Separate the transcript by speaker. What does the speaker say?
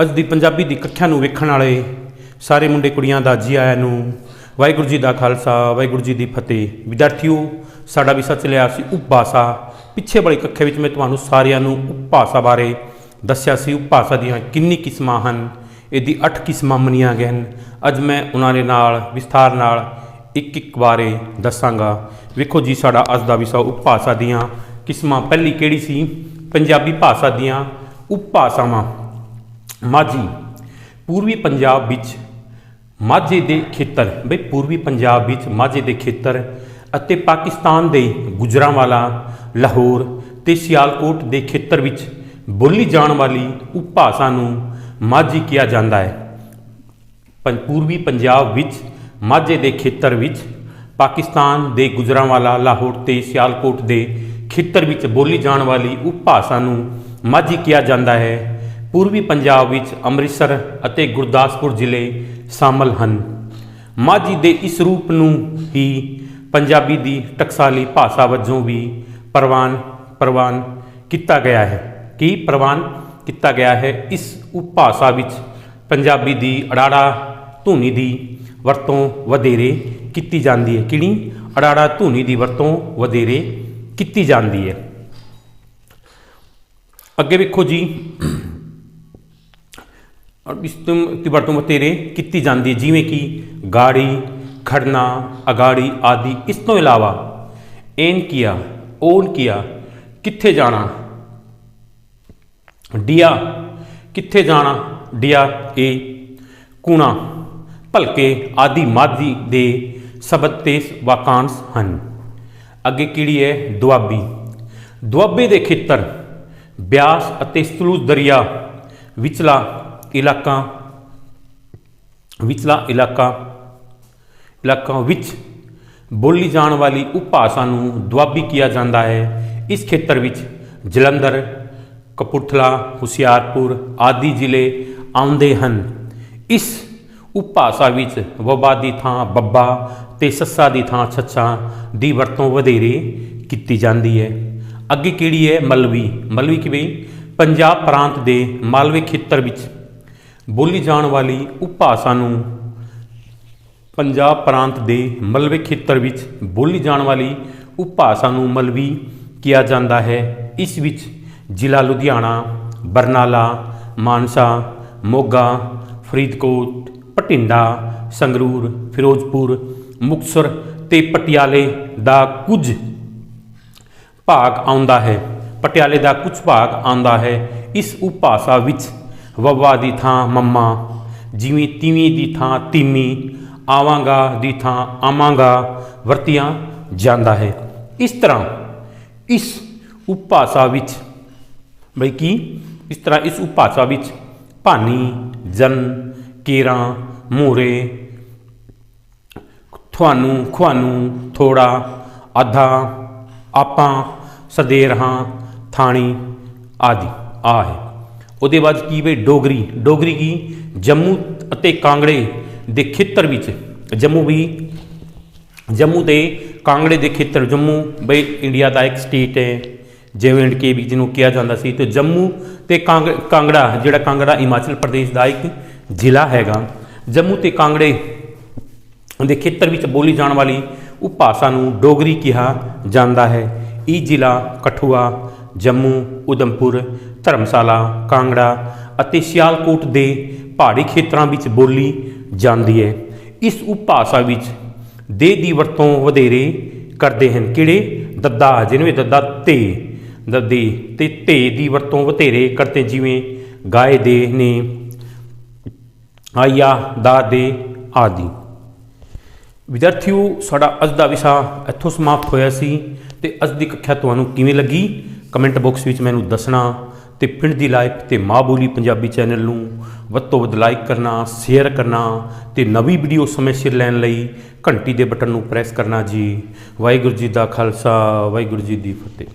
Speaker 1: ਅੱਜ ਦੀ ਪੰਜਾਬੀ ਦੀ ਕੱਖਿਆਂ ਨੂੰ ਵੇਖਣ ਵਾਲੇ ਸਾਰੇ ਮੁੰਡੇ ਕੁੜੀਆਂ ਦਾ ਜੀ ਆਇਆਂ ਨੂੰ ਵਾਹਿਗੁਰੂ ਜੀ ਦਾ ਖਾਲਸਾ, ਵਾਹਿਗੁਰੂ ਜੀ ਦੀ ਫਤਿਹ। ਵਿਦਿਆਰਥੀਓ, ਸਾਡਾ ਵਿਸ਼ਾ ਚੱਲਿਆ ਸੀ ਉਪਭਾਸ਼ਾ। ਪਿੱਛੇ ਵਾਲੇ ਕੱਖੇ ਵਿੱਚ ਮੈਂ ਤੁਹਾਨੂੰ ਸਾਰਿਆਂ ਨੂੰ ਉਪਭਾਸ਼ਾ ਬਾਰੇ ਦੱਸਿਆ ਸੀ। ਉਪਭਾਸ਼ਾ ਦੀਆਂ ਕਿੰਨੀ ਕਿਸਮਾਂ ਹਨ, ਇਹਦੀ 8 ਕਿਸਮਾਂ ਮੰਨੀਆਂ ਗਈਆਂ ਹਨ। ਅੱਜ ਮੈਂ ਉਹਨਾਂ ਦੇ ਨਾਲ, ਵਿਸਥਾਰ ਨਾਲ ਇੱਕ ਇੱਕ ਬਾਰੇ ਦੱਸਾਂਗਾ। ਵੇਖੋ ਜੀ, ਸਾਡਾ ਅੱਜ ਦਾ ਵਿਸ਼ਾ ਉਪਭਾਸ਼ਾ ਦੀਆਂ ਕਿਸਮਾਂ। ਪਹਿਲੀ ਕਿਹੜੀ ਸੀ? ਪੰਜਾਬੀ ਭਾਸ਼ਾ ਦੀਆਂ ਉਪਭਾਸ਼ਾਵਾਂ। ਮਾਝੀ। ਪੂਰਬੀ ਪੰਜਾਬ ਵਿੱਚ ਮਾਝੇ ਦੇ ਖੇਤਰ, ਬਈ ਪੂਰਬੀ ਪੰਜਾਬ ਵਿੱਚ ਮਾਝੇ ਦੇ ਖੇਤਰ ਅਤੇ ਪਾਕਿਸਤਾਨ ਦੇ ਗੁਜਰਾਂਵਾਲਾ, ਲਾਹੌਰ ਤੇ ਸਿਆਲਕੋਟ ਦੇ ਖੇਤਰ ਵਿੱਚ ਬੋਲੀ ਜਾਣ ਵਾਲੀ ਉਪਭਾਸ਼ਾ ਨੂੰ ਮਾਝੀ ਕਿਹਾ ਜਾਂਦਾ ਹੈ। ਪੰ- ਪੂਰਬੀ ਪੰਜਾਬ ਵਿੱਚ ਮਾਝੇ ਦੇ ਖੇਤਰ ਵਿੱਚ ਪਾਕਿਸਤਾਨ ਦੇ ਗੁਜਰਾਂਵਾਲਾ, ਲਾਹੌਰ ਤੇ ਸਿਆਲਕੋਟ ਦੇ ਖੇਤਰ ਵਿੱਚ ਬੋਲੀ ਜਾਣ ਵਾਲੀ ਉਪਭਾਸ਼ਾ ਨੂੰ ਮਾਝੀ ਕਿਹਾ ਜਾਂਦਾ ਹੈ। ਪੂਰਬੀ ਪੰਜਾਬ ਵਿੱਚ ਅੰਮ੍ਰਿਤਸਰ ਅਤੇ ਗੁਰਦਾਸਪੁਰ ਜ਼ਿਲ੍ਹੇ ਸ਼ਾਮਲ ਹਨ। ਮਾਝੀ ਦੇ ਇਸ ਰੂਪ ਨੂੰ ਹੀ ਪੰਜਾਬੀ ਦੀ ਟਕਸਾਲੀ ਭਾਸ਼ਾ ਵਜੋਂ ਵੀ ਪ੍ਰਵਾਨ ਪ੍ਰਵਾਨ ਕੀਤਾ ਗਿਆ ਹੈ। ਕੀ ਪ੍ਰਵਾਨ ਕੀਤਾ ਗਿਆ ਹੈ? ਇਸ ਉਪਭਾਸ਼ਾ ਵਿੱਚ ਪੰਜਾਬੀ ਦੀ ਅੜਾੜਾ ਧੁਨੀ ਦੀ ਵਰਤੋਂ ਵਧੇਰੇ ਕੀਤੀ ਜਾਂਦੀ ਹੈ। ਕਿਹੜੀ? ਅੜਾੜਾ ਧੁਨੀ ਦੀ ਵਰਤੋਂ ਵਧੇਰੇ ਕੀਤੀ ਜਾਂਦੀ ਹੈ। ਅੱਗੇ ਵੇਖੋ ਜੀ। ਔਰ ਇਸ ਤੋਂ ਦੀ ਵਰਤੋਂ ਵਧੇਰੇ ਕੀਤੀ ਜਾਂਦੀ ਹੈ ਜਿਵੇਂ ਕਿ ਗਾੜੀ, ਖੜਨਾ, ਅਗਾੜੀ ਆਦਿ। ਇਸ ਤੋਂ ਇਲਾਵਾ ਐਨ ਕੀਆ, ਓਨ ਕੀਆ, ਕਿੱਥੇ ਜਾਣਾ? ਡੀਆ, ਕਿੱਥੇ ਜਾਣਾ? ਡੀਆ, ਏ, ਕੂਣਾ, ਭਲਕੇ ਆਦਿ ਮਾਦੀ ਦੇ ਸ਼ਬਦ ਤੇ ਵਾਕਾਂਸ਼ ਹਨ। ਅੱਗੇ ਕਿਹੜੀ ਹੈ? ਦੁਆਬੀ। ਦੁਆਬੇ ਦੇ ਖੇਤਰ ਬਿਆਸ ਅਤੇ ਸਤਲੁਜ ਦਰਿਆ ਵਿਚਲਾ ਇਲਾਕਾ, ਵਿਚਲਾ ਇਲਾਕਾ ਇਲਾਕਾ ਵਿੱਚ ਬੋਲੀ ਜਾਣ ਵਾਲੀ ਉਪਭਾਸ਼ਾ ਨੂੰ ਦੁਆਬੀ ਕਿਹਾ ਜਾਂਦਾ ਹੈ। ਇਸ ਖੇਤਰ ਵਿੱਚ ਜਲੰਧਰ, ਕਪੂਰਥਲਾ, ਹੁਸ਼ਿਆਰਪੁਰ ਆਦਿ ਜ਼ਿਲ੍ਹੇ ਆਉਂਦੇ ਹਨ। ਇਸ ਉਪਭਾਸ਼ਾ ਵਿੱਚ ਵਬਾ ਦੀ ਥਾਂ ਬੱਬਾ ਤੇ ਸੱਸਾ ਦੀ ਥਾਂ ਛੱਛਾ ਦੀ ਵਰਤੋਂ ਵਧੇਰੇ ਕੀਤੀ ਜਾਂਦੀ ਹੈ। ਅੱਗੇ ਕਿਹੜੀ ਹੈ? ਮਲਵੀ। ਮਲਵੀ ਕਿਵੇਂ? ਪੰਜਾਬ ਪ੍ਰਾਂਤ ਦੇ ਮਾਲਵੇ ਖੇਤਰ ਵਿੱਚ ਬੋਲੀ ਜਾਣ ਵਾਲੀ ਉਪਭਾਸ਼ਾ ਨੂੰ ਪੰਜਾਬ ਪ੍ਰਾਂਤ ਦੇ ਮਲਵੇ ਖੇਤਰ ਵਿੱਚ ਬੋਲੀ ਜਾਣ ਵਾਲੀ ਉਪਭਾਸ਼ਾ ਨੂੰ ਮਲਵੀ ਕਿਹਾ ਜਾਂਦਾ ਹੈ। ਇਸ ਵਿੱਚ ਜ਼ਿਲ੍ਹਾ ਲੁਧਿਆਣਾ, ਬਰਨਾਲਾ, ਮਾਨਸਾ, ਮੋਗਾ, ਫਰੀਦਕੋਟ ਭਟਿੰਡਾ ਸੰਗਰੂਰ, ਫਿਰੋਜ਼ਪੁਰ, ਮੁਕਤਸਰ ਤੇ ਪਟਿਆਲੇ ਦਾ ਕੁਝ ਭਾਗ ਆਉਂਦਾ ਹੈ। ਪਟਿਆਲੇ ਦਾ ਕੁਝ ਭਾਗ ਆਉਂਦਾ ਹੈ। ਇਸ ਉਪਭਾਸ਼ਾ ਵਿੱਚ ਵਵਾ ਦੀ ਥਾਂ ਮੰਮਾ, ਜਿਵੇਂ ਤੀਵੀਂ ਦੀ ਥਾਂ ਤੀਮੀ, ਆਵਾਂਗਾ ਦੀ ਥਾਂ ਆਵਾਂਗਾ, ਵਰਤਿਆ ਜਾਂਦਾ ਹੈ। ਇਸ ਤਰ੍ਹਾਂ ਇਸ ਉਪਭਾਸ਼ਾ ਵਿੱਚ, ਬਈ ਕੀ? ਇਸ ਤਰ੍ਹਾਂ ਇਸ ਉਪਭਾਸ਼ਾ ਵਿੱਚ ਭਾਨੀ, ਜਨ, ਕੇਰਾ, ਮੂਰੇ ਤੁਹਾਨੂੰ ਖਵਾਨੂੰ ਥੋੜਾ ਆਧਾ ਆਪਾਂ ਸਦੇਰ ਹਾਂ ਥਾਣੀ ਆਦਿ, ਆ ਹੈ। ਉਹਦੇ ਬਾਅਦ ਕੀ ਵੇ ਡੋਗਰੀ। ਡੋਗਰੀ ਕੀ? ਜੰਮੂ ਅਤੇ ਕਾਂਗੜੇ ਦੇ ਖੇਤਰ ਵਿੱਚ। ਜੰਮੂ ਵੀ। ਜੰਮੂ ਤੇ ਕਾਂਗੜੇ ਦੇ ਖੇਤਰ। ਜੰਮੂ ਬਈ ਇੰਡੀਆ ਦਾ ਇੱਕ ਸਟੇਟ ਹੈ। ਜਿਵੇਂ ਐਂਡ ਕੇ ਵੀ ਜਿਹਨੂੰ ਕਿਹਾ ਜਾਂਦਾ ਸੀ। ਤੇ ਜੰਮੂ ਤੇ ਕਾਂਗ, ਕਾਂਗੜਾ, ਜਿਹੜਾ ਕਾਂਗੜਾ ਹਿਮਾਚਲ ਪ੍ਰਦੇਸ਼ ਦਾ ਇੱਕ ਜ਼ਿਲ੍ਹਾ ਹੈਗਾ। ਜੰਮੂ ਤੇ ਕਾਂਗੜੇ ਦੇ ਖੇਤਰ ਵਿੱਚ ਬੋਲੀ ਜਾਣ ਵਾਲੀ ਉਪਭਾਸ਼ਾ ਨੂੰ ਡੋਗਰੀ ਕਿਹਾ ਜਾਂਦਾ ਹੈ। ਇਹ ਜ਼ਿਲ੍ਹਾ ਕਠੂਆ ਜੰਮੂ, ਉਦਮਪੁਰ, ਧਰਮਸ਼ਾਲਾ, ਕਾਂਗੜਾ ਅਤੇ ਸਿਆਲਕੋਟ ਦੇ ਪਹਾੜੀ ਖੇਤਰਾਂ ਵਿੱਚ ਬੋਲੀ ਜਾਂਦੀ ਹੈ। ਇਸ ਉਪਭਾਸ਼ਾ ਵਿੱਚ ਦੇ ਦੀ ਵਰਤੋਂ ਵਧੇਰੇ ਕਰਦੇ ਹਨ। ਕਿਹੜੇ? ਦੱਦਾ ਜਿਹਨੂੰ ਦੱਦਾ ਤੇ। ਦੱਦੀ ਤੇ ਤੇ ਦੀ ਵਰਤੋਂ ਵਧੇਰੇ ਕਰਦੇ ਜਿਵੇਂ ਗਾਏ ਦੇ ਨੇ, ਆਇਆ, ਦਾ ਦੇ ਆਦਿ। ਵਿਦਿਆਰਥੀਓ, ਸਾਡਾ ਅੱਜ ਦਾ ਵਿਸ਼ਾ ਇੱਥੋਂ ਸਮਾਪਤ ਹੋਇਆ ਸੀ ਤੇ ਅੱਜ ਦੀ ਕੱਖਿਆ ਤੁਹਾਨੂੰ ਕਿਵੇਂ ਲੱਗੀ? ਕਮੈਂਟ ਬਾਕਸ ਵਿੱਚ ਮੈਨੂੰ ਦੱਸਣਾ ਤੇ ਪਿੰਡ ਦੀ ਲਾਈਫ ਤੇ ਮਾਂ ਬੋਲੀ ਪੰਜਾਬੀ ਚੈਨਲ ਨੂੰ ਵੱਧ ਤੋਂ ਵੱਧ ਲਾਈਕ ਕਰਨਾ ਸ਼ੇਅਰ ਕਰਨਾ ਤੇ ਨਵੀਂ ਵੀਡੀਓ ਸਮੇਂ ਸਿਰ ਲੈਣ ਲਈ ਘੰਟੀ ਦੇ ਬਟਨ ਨੂੰ ਪ੍ਰੈਸ ਕਰਨਾ ਜੀ। ਵਾਹਿਗੁਰੂ ਜੀ ਦਾ ਖਾਲਸਾ, ਵਾਹਿਗੁਰੂ ਜੀ ਦੀ ਫਤਿਹ।